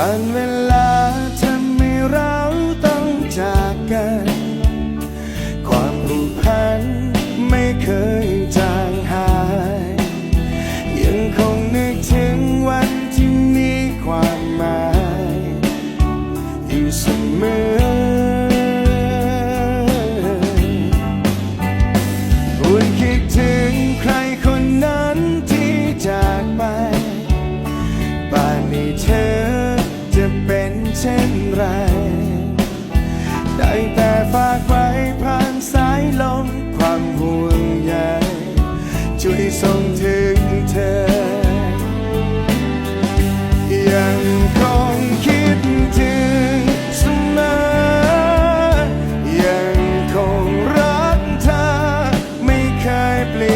การเวลาทำให้เราต้องจากกัน ความผูกพันไม่เคยจางหาย ยังคงนึกถึงวันที่มีความหมาย อยู่เสมอ ส่งถึงยังคงคิดถึงเสมอ ยังคงรักเธอไม่เคยเปลี่ยน